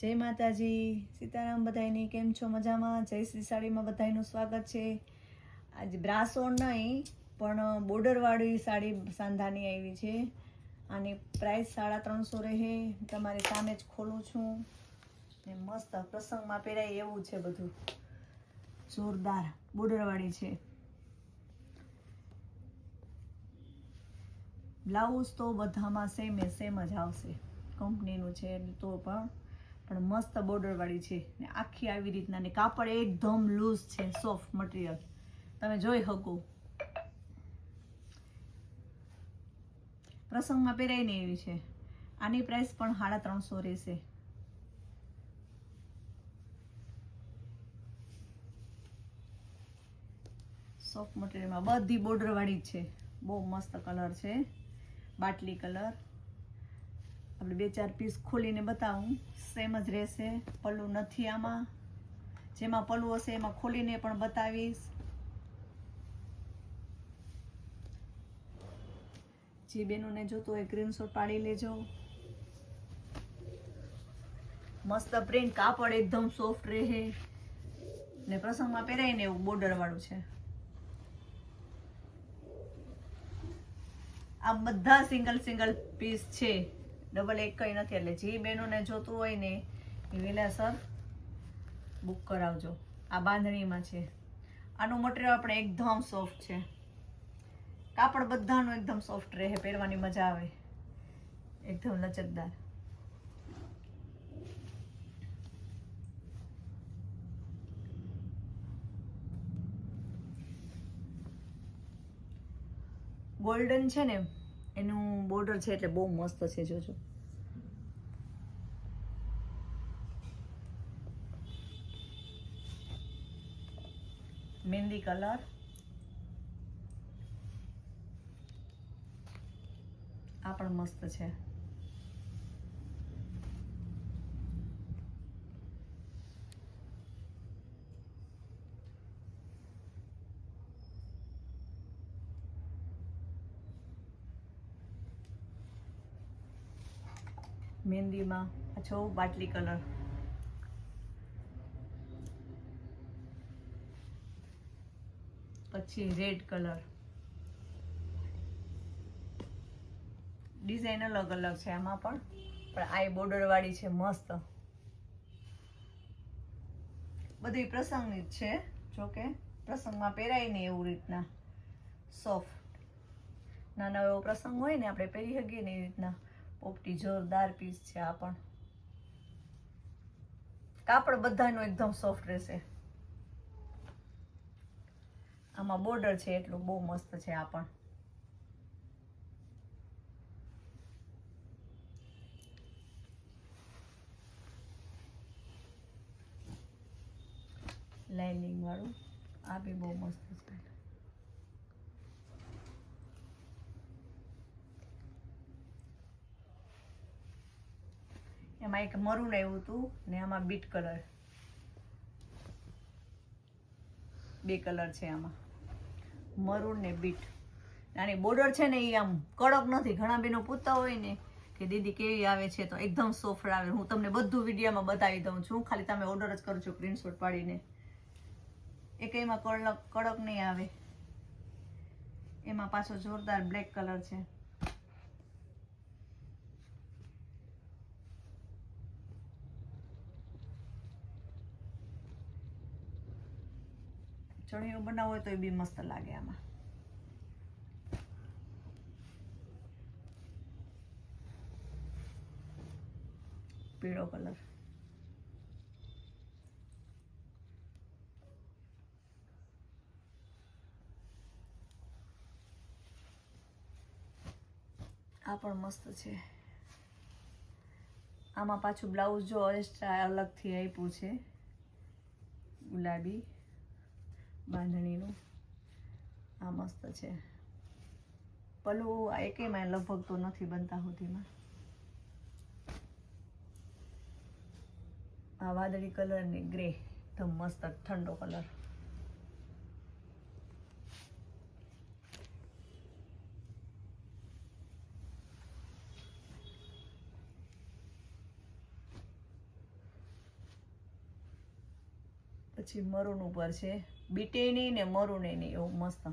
જય માતાજી. સીતારામ બધાયની કેમ છો મજામાં? જય શ્રી સાડીમાં બધાયનું સ્વાગત છે. આજે બ્રાસો નહીં, પણ બોર્ડરવાળી સાડી સાંધાની આવી છે. આની પ્રાઇસ સાડા ત્રણસો રહે. તમારી સામે જ ખોલું છું. ને મસ્ત પ્રસંગમાં પહેરાય એવું છે બધું. જોરદાર બોર્ડરવાળી છે. બ્લાઉઝ તો બધામાં સેમ સેમ જ આવશે. કંપનીનું છે તો પણ પણ મસ્ત બોર્ડરવાળી છે. ને આખી આવી રીતના ને કાપડ એકદમ લૂઝ છે સોફ્ટ મટીરિયલ તમે જોઈ શકો. પ્રસંગમાં પહેરાય ને એવી છે. આની પ્રાઇસ પણ સાડા ત્રણસો રહેશે. સોફ્ટ મટીરિયલમાં બધી બોર્ડરવાળી જ છે. બહુ મસ્ત કલર છે. બાટલી કલર આપણે બે ચાર પીસ ખોલીને બતાવું. સેમ જ રહેશે. પલ્લું નથી આમાં. જેમાં પલ્લું હશે એમાં ખોલીને પણ બતાવીશ. જે બેનોને જોતું હોય સ્ક્રીનશોટ પાડી લેજો. મસ્ત પ્રિન્ટ કાપડ એકદમ સોફ્ટ રહે. ને પ્રસંગમાં પહેરાય ને એવું બોર્ડર વાળું છે. આ બધા સિંગલ સિંગલ પીસ છે. ડબલ એક કંઈ નથી, એટલે જે બહેનોને જોતું હોય ને એ વિલાસર બુક કરાવજો. આ બાંધણીમાં છે. આનું મટીરિયલ આપણે એકદમ સોફ્ટ છે. કાપડ બધાનું એકદમ સોફ્ટ રહે, પહેરવાની મજા આવે. એકદમ લચકદાર ગોલ્ડન છે ને બોર્ડર છે એટલે બહુ મસ્ત છે જોજો. મહેંદી કલર. આ પણ મસ્ત છે. મહેંદીમાં. પાછો બાટલી કલર. પછી રેડ કલર. ડિઝાઇન અલગ અલગ છે આમાં પણ પણ આ બોર્ડર વાળી છે મસ્ત. બધી પ્રસંગની જ છે, જોકે પ્રસંગમાં પહેરાય ને એવું રીતના. સોફ્ટ નાનો એવો પ્રસંગ હોય ને, આપણે પહેરી શકીએ ને એ રીતના. પોપટી જોરદાર પીસ છે આ પણ. કાપડ બધાનું એકદમ સોફ્ટ રહેશે. આમાં બોર્ડર છે એટલું બહુ મસ્ત છે આ પણ. લાઇનિંગ વાળું. આ બી બહુ મસ્ત છે એમાં એક મરૂન આવ્યું હતું ને આમાં બીટ કલર. બે કલર છે આમાં. મરૂન ને બીટ. આની બોર્ડર છે ને એ આમ કડક નથી. ઘણા બેનો પૂછતા હોય ને કે દીદી કેવી આવે છે, તો એકદમ સોફ્ટ આવે. હું તમને બધું વિડીયોમાં બતાવી દઉં છું. ખાલી તમે ઓર્ડર જ કરજો પ્રિન્ટશોટ પાડીને. એક એમાં કડક કડક નહીં આવે. એમાં પાછો જોરદાર બ્લેક કલર છે. ચણિયો બનાવો તો એ બી મસ્ત લાગે આમાં. પીળો કલર. આ પણ મસ્ત છે. આમાં પાછું બ્લાઉઝ જો એક્સ્ટ્રા અલગથી આપ્યું છે. ગુલાબી. બાંધણીનું. આ મસ્ત છે. પલું આ એકેયમાં લગભગ તો નથી બનતા સુધીમાં. આ વાદળી કલર ને ગ્રે એકદમ મસ્ત ઠંડો કલર પછી મરૂન ઉપર છે. બીટે નહીં ને મરૂને નહીં એવું મસ્ત.